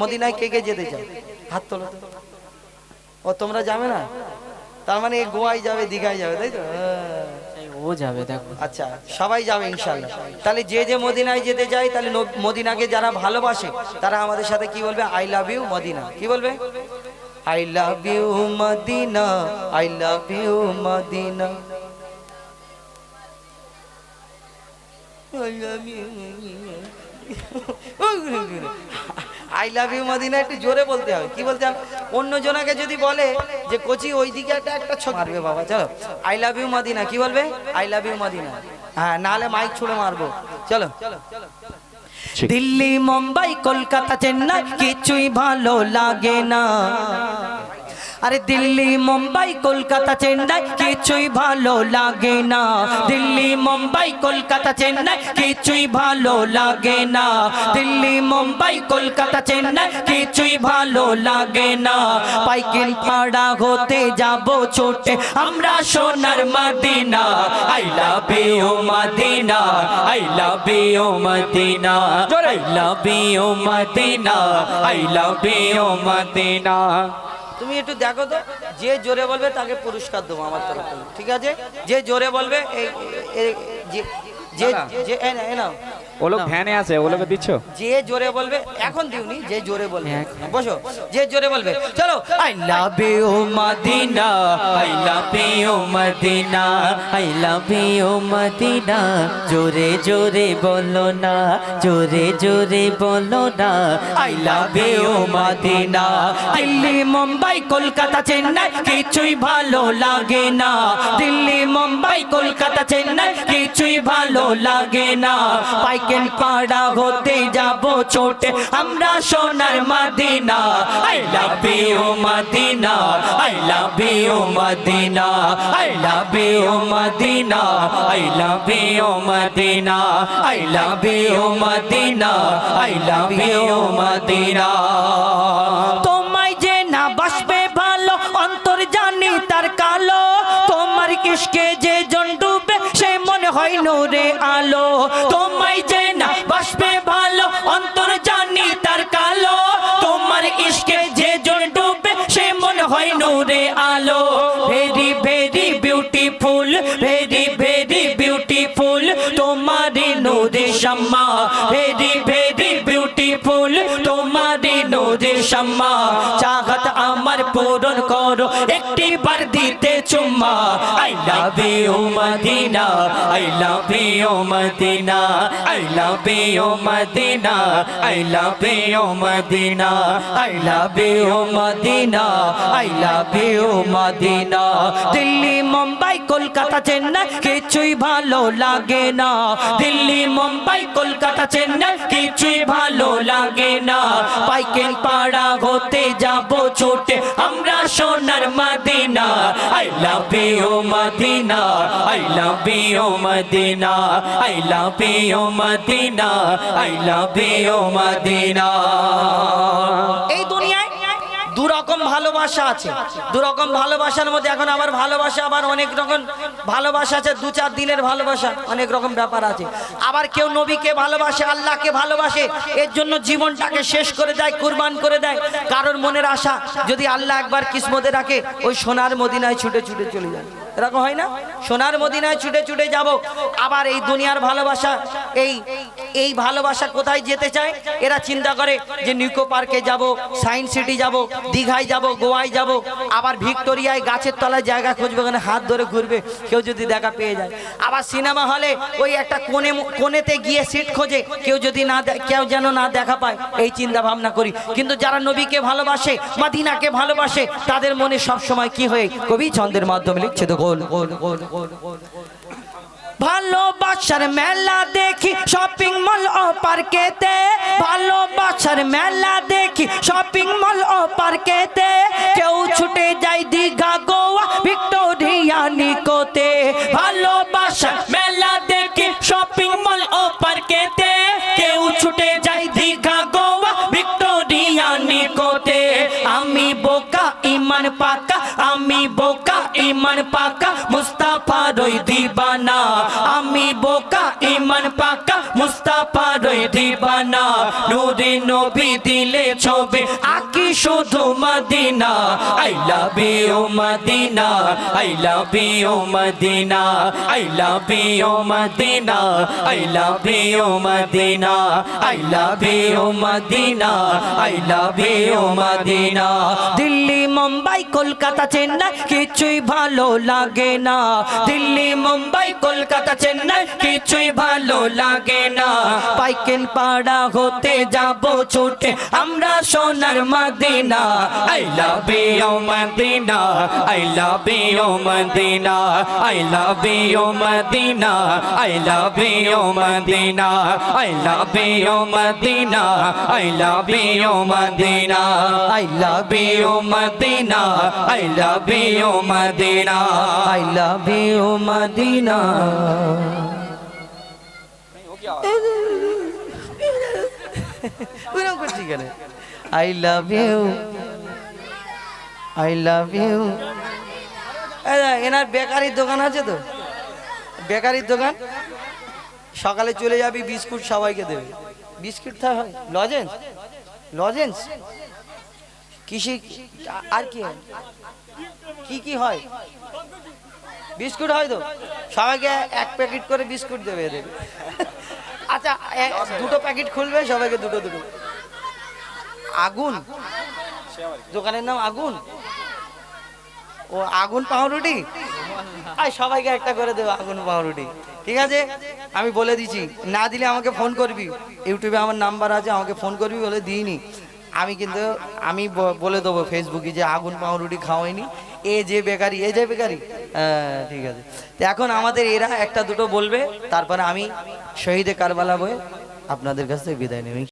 মদিনায় কে কে যেতে চাও হাত তোলো। ও তোমরা যাবে না? তার মানে গোয়ায় যাবে দীঘায় যাবে তাই তো? হ্যাঁ। ও যাবে দেখো। আচ্ছা সবাই যাবে ইনশাল্লাহ তাহলে যে যে মদিনায় যেতে চায় তাহলে মদিনাকে যারা ভালোবাসে তারা আমাদের সাথে কি বলবে? I love you Medina. কি বলবে? I love you Medina. I love you Medina. I love you Medina একটু জোরে বলতে হবে। কি বলতে হবে? অন্য জনাকে যদি বলে যে কোচি ওই দিকে একটা একটা ছ মারবে বাবা চলো। আই লাভ ইউ মদিনা কি বলবে? I love you Medina. হ্যাঁ নাহলে মাইক ছুড়ে মারবো। চলো। দিল্লি মুম্বাই কলকাতা চেন্নাই কিছুই ভালো লাগে না। আরে দিল্লি, মুম্বাই, কলকাতা, চেন্নাই কিছুই ভালো লাগে না। দিল্লি, মুম্বাই, কলকাতা, চেন্নাই কিছুই ভালো লাগে না। দিল্লি, মুম্বাই, কলকাতা, চেন্নাই কিছুই ভালো লাগে না। পাইকেল পাড়া হতে যাব ছোটে, আমরা সোনার Medina. I love you, Medina. I love you, Medina. I love you, Medina. I love you, Medina. তুমি একটু দেখো তো যে জোরে বলবে তাকে পুরস্কার দেবো আমার তরফ থেকে ঠিক আছে? যে জোরে বলবে এই যে যে এ না, এ নাও। ও লোক ভ্যানে আছে ও লোকে দিচ্ছ? যে জোরে বলবে এখন দিউনি যে জোরে বলবে। বসো যে জোরে বলবে। চলো। I love you Medina I love you Medina I love you Medina. জোরে জোরে বলো না জোরে জোরে বলো না। I love you Medina. Delhi Mumbai Kolkata Chennai কিছুই ভালো লাগে না। দিল্লি মুম্বাই কলকাতা চেন্নাই কিছুই ভালো লাগে না। পাইকেন পাড়া হতে যাব ছোটে। আমরা সোনার Medina, I love you Medina, I love you Medina, I love you Medina, I love you Medina, I love you Medina, I love you Medina. তোমায় যে না বাসবে ভালো, অন্তর জানি তার কালো। তোমার ইশকে যে জন ডুবে, সে মনে হয় নূরে আলো। তোমায় যে ভেরি বার দিতে চুম্মা, I love you Medina, I love you Medina, I love you Medina, I love you Medina, I love you Medina, I love you Medina. Delhi, Mumbai, Kolkata, Chennai, কিছুই ভালো লাগে না। দিল্লি, মুম্বাই, কলকাতা, চেন্নাই, কিছুই ভালো লাগে না। পাইকেন পাড়া হতে যাব I love you Medina I love you Medina I love you Medina I love you ভালোবাসা আছে। দু রকম ভালোবাসার মধ্যে এখন আমার ভালোবাসা, আবার অনেক রকম ভালোবাসা আছে, দু চার দিনের ভালোবাসা, অনেক রকম ব্যাপার আছে। আবার কেউ নবীকে ভালোবাসে, আল্লাহকে ভালোবাসে, এর জন্য জীবনটাকে শেষ করে দেয়, কুরবান করে দেয়। কারোর মনের আশা যদি আল্লাহ একবার কিসমতে রাখে, ওই সোনার মদিনায় ছুটে ছুটে চলে যায় এরকম হয় না? সোনার মদিনায় ছুটে ছুটে যাব। আবার এই দুনিয়ার ভালোবাসা, এই এই ভালোবাসা কোথায় যেতে চায়? এরা চিন্তা করে যে নিকো পার্কে যাব সায়েন্স সিটি যাব, দীঘায় যাব, গোয়ায় যাব, আবার ভিক্টোরিয়ায় গাছের তলায় জায়গা খুঁজবে, ওখানে হাত ধরে ঘুরবে, কেউ যদি দেখা পেয়ে যায়। আবার সিনেমা হলে ওই একটা কোণে কোণেতে গিয়ে সিট খোঁজে, কেউ যদি না কেউ যেন না দেখা পায়, এই চিন্তা ভাবনা করি। কিন্তু যারা নবীকে ভালোবাসে বা দিনাকে ভালোবাসে, তাদের মনে সব সময় কি হয়ে? কবি ছন্দের মাধ্যমে লিখছে তো গোল গোল গোল গোল গোল ভালোবাসার মেলা দেখি শপিং মল ও পার্কেতে ভালোবাসার মেলা দেখি শপিং মল ও পার্কেতে কেউ ছুটে যায় দীঘা, গোয়া, ভিক্টোরিয়া, নিকোতে। ভালোবাসার মেলা দেখি শপিং মল ও পার্কেতে কেউ ছুটে যায় দীঘা, গোয়া, ভিক্টোরিয়া, নিকোতে। আমি বোকা, ইমান পাকা, আমি বোকা, ইমান পাকা দিবানা নূরে নবী দিলে ছবি আকি শুধু Medina, I love Medina, I love Medina, I love Medina, I love Medina, I love Medina, I love Medina. Delhi, Mumbai, Kolkata, Chennai, কিছুই ভালো লাগে না। দিল্লি, মুম্বাই, কলকাতা, চেন্নাই, কিছুই ভালো লাগে না। পাইকেন পাড়া হতে যাব ছুটে, আমরা সোনার Medina I love you Medina I love you Medina I love you Medina I love you Medina I love you Medina I love you Medina I love you Medina I love you Medina I love you Medina ওইরকম করছি কেন I love you I love you এনার বেকারির দোকান আছে তো? বেকারির দোকান? সকালে চলে যাবি, বিস্কুট সবাইকে দেবে। বিস্কুট তা হয় লজেন্স লজেন্স কিসে, আর কি? হয় কি কি হয়? বিস্কুট হয় তো? সবাইকে এক প্যাকেট করে বিস্কুট দেবে এদের। আচ্ছা দুটো প্যাকেট খুলবে, সবাইকে দুটো দুটো। আগুন। দোকানের নাম আগুন? ও, আগুন পাউরুটি? আর সবাইকে একটা করে দেবো, আগুন পাউরুটি। ঠিক আছে? আমি বলে দিচ্ছি, না দিলে আমাকে ফোন করবি। ইউটিউবে আমার নাম্বার আছে, আমাকে ফোন করবি বলে দিইনি। আমি কিন্তু, আমি বলে দেবো ফেসবুকে যে আগুন পাউরুটি খাওয়াইনি। এ যে বেকারি, এ যে বেকারি। হ্যাঁ ঠিক আছে। তো এখন আমাদের এরা একটা দুটো বলবে, তারপরে আমি শহীদে কারবালা বয়ে আপনাদের কাছ থেকে বিদায় নেব